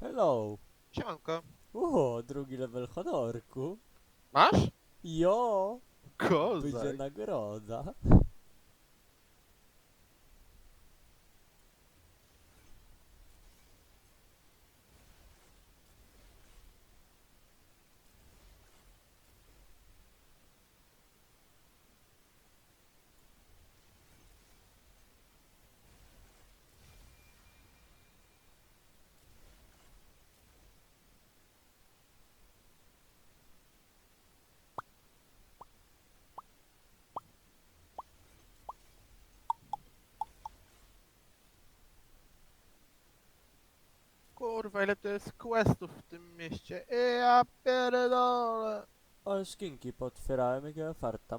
Hello. Siemanko. O, drugi level honorku. Masz? Jo, będzie Kozak. nagroda. Kurwa, ile to jest questów w tym mieście. Ja pierdolę. Ale szkinki potwierałem, jakiego farta